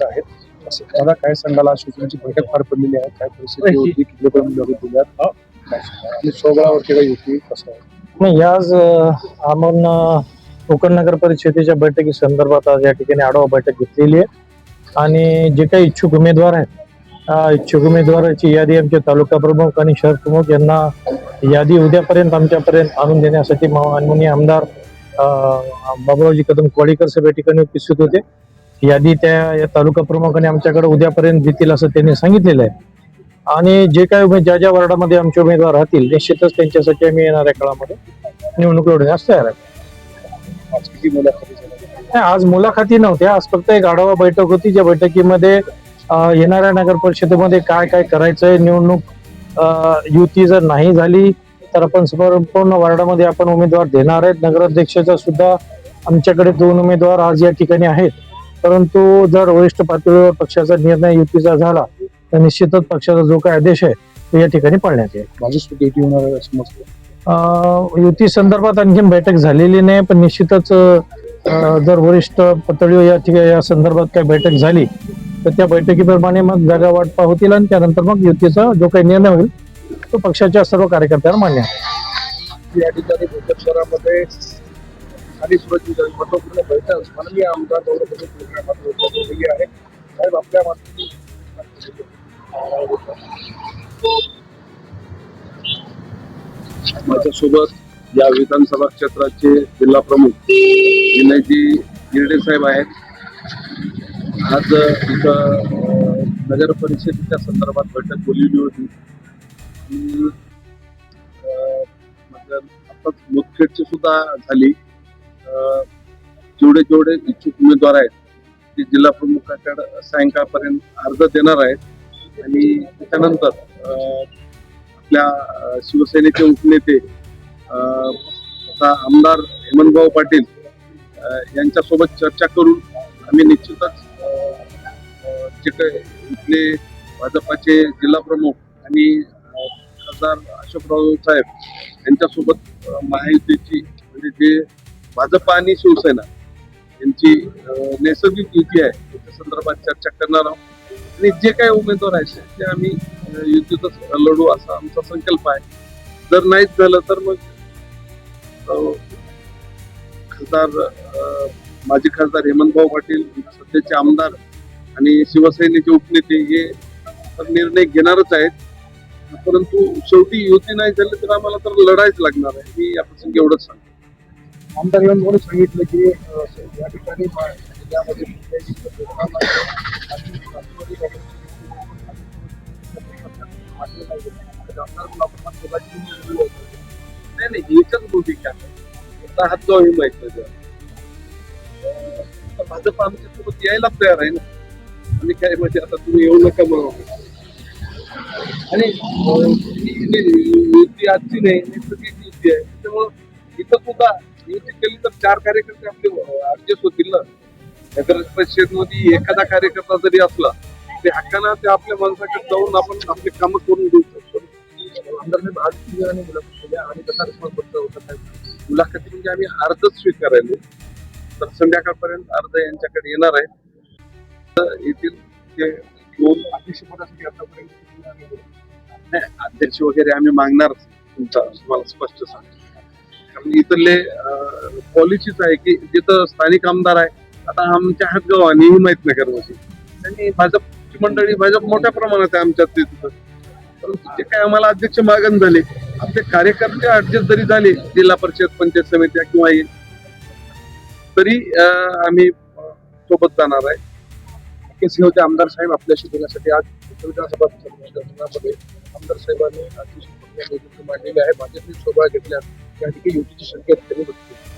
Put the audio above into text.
आहेत असं दादा काय सांगाल? आज शिवसेनेची बैठक पार पडलेली आहे. काय परिस्थिती होती? किती दिल्यात सांगाल? आणि काही होती कसं? नाही आज आपण कोकण नगर परिषदेच्या बैठकी संदर्भात आज या ठिकाणी आढावा बैठक घेतलेली आहे. आणि जे काही इच्छुक उमेदवार आहेत इच्छुक उमेदवाराची यादी आमचे तालुका प्रमुख आणि शहर प्रमुख यांना यादी उद्यापर्यंत आमच्यापर्यंत आणून देण्यासाठी माननीय आमदार बाबुरावजी कदम कोळीकर या ठिकाणी उपस्थित होते. यादी त्या या तालुका प्रमुखाने आमच्याकडे उद्यापर्यंत देतील असं त्यांनी सांगितलेलं आहे. आणि जे काय उमेद ज्या ज्या वार्डामध्ये आमचे उमेदवार राहतील निश्चितच त्यांच्यासाठी आम्ही येणाऱ्या काळामध्ये निवडणूक लढण्यास तयार आहे. आज मुलाखती नव्हत्या आज फक्त एक आढावा बैठक होती ज्या बैठकीमध्ये येणाऱ्या नगर परिषदेमध्ये काय काय करायचंय निवडणूक युती जर नाही झाली तर आपण संपूर्ण वार्डामध्ये आपण उमेदवार देणार आहेत. नगराध्यक्षाचा सुद्धा आमच्याकडे दोन उमेदवार आज या ठिकाणी आहेत. परंतु जर वरिष्ठ पातळीवर पक्षाचा निर्णय युतीचा झाला तर निश्चितच पक्षाचा जो काही आदेश आहे तो या ठिकाणी पाळण्यात येईल. माझी युती होणार आहे असं युती संदर्भात आणखीन बैठक झालेली नाही पण निश्चितच जर वरिष्ठ पातळीवर या ठिकाणी या संदर्भात काही बैठक झाली तर त्या बैठकीप्रमाणे मग जागा वाटपा होतील आणि त्यानंतर मग युतीचा जो काही निर्णय होईल तो पक्षाच्या सर्व कार्यकर्त्यांना मान्य आहे. या ठिकाणी भोकर शहरामध्ये आणि सुरक्षित महत्त्वपूर्ण बैठक माननीय आमदार गौरव केलेली आहे. साहेब आपल्या माझ्यासोबत या विधानसभा क्षेत्राचे जिल्हा प्रमुख विनयजी गिरडे साहेब आहेत. आज इथं नगर परिषदेच्या संदर्भात बैठक बोलवली होती. आणि आताच मुदखेडची सुद्धा झाली. जेवढे जेवढे इच्छुक उमेदवार आहेत ते जिल्हा प्रमुखाकडे सायंकाळपर्यंत अर्ज देणार आहेत. आणि त्याच्यानंतर आपल्या शिवसेनेचे उपनेते आता आमदार हेमंतभाऊ पाटील यांच्यासोबत चर्चा करून आम्ही निश्चितच जे काही इथले भाजपाचे जिल्हा प्रमुख आणि खासदार अशोकराव साहेब यांच्यासोबत महायुतीची म्हणजे जे भाजप आणि शिवसेना यांची नैसर्गिक युती आहे त्याच्या संदर्भात चर्चा करणार आहोत. आणि जे काही उमेदवार आहेत ते आम्ही युतीतच लढू असा आमचा संकल्प आहे. जर नाहीच झालं तर मग खासदार माजी खासदार हेमंतभाऊ पाटील सध्याचे आमदार आणि शिवसेनेचे उपनेते हे निर्णय घेणारच आहेत. परंतु शेवटी युती नाही झाली तर आम्हाला तर लढायच लागणार आहे. मी या प्रसंगी एवढंच सांगतो आमदार येऊन म्हणून सांगितलं की या ठिकाणी मा- जिल्ह्यामध्ये कुठल्याही प्रोग्राम आहे आणि राष्ट्रवादी काँग्रेस तर आमदार आपण मात्र बाकी नाही नाही एकच भूमिका आहे. फक्त हात जो हे माहीत. आता भाजप आमच्यासोबत यायला तयार आहे ना. आणि काय म्हणजे आता तुम्ही येऊ नका म्हणून. आणि युती आजची नाही नैसर्गिक युती आहे. त्यामुळं इथं सुद्धा युती केली तर चार कार्यकर्ते आपले ऍडजस्ट होतील ना? नगर परिषदमध्ये एखादा कार्यकर्ता जरी असला ते हक्काना ते आपल्या माणसाकडे जाऊन आपण आपले काम करून देऊ शकतो. आमदारने आज आणि मुलाखत केल्या आणि रिस्पॉन्स होता मुलाखती म्हणजे आम्ही अर्धच स्वीकारायलो तर संध्याकाळपर्यंत अर्ध यांच्याकडे येणार आहे. तर येथील ते दोन अध्यक्षपदासाठी आतापर्यंत अध्यक्ष वगैरे आम्ही मागणार तुमचा तुम्हाला स्पष्ट सांगतो. कारण इथले पॉलिसीच आहे की जिथं स्थानिक आमदार आहे आता आमच्या हातगाव माहीत हिमायतनगरमध्ये त्यांनी भाजपची मंडळी भाजप मोठ्या प्रमाणात आहे आमच्यात तिथं. परंतु ते काय आम्हाला अध्यक्ष मागण झाले आमचे कार्यकर्ते ऍडजस्ट जरी झाले जिल्हा परिषद पंचायत समित्या किंवा तरी आम्ही सोबत जाणार आहे. केसी होते आमदार साहेब आपल्याशी देण्यासाठी आज विधानसभामध्ये विधानसभा आमदार साहेबांनी अतिशय मांडलेले आहे भाजपने शोभा घेतल्या. या ठिकाणी युतीची संख्या त्यांनी बघते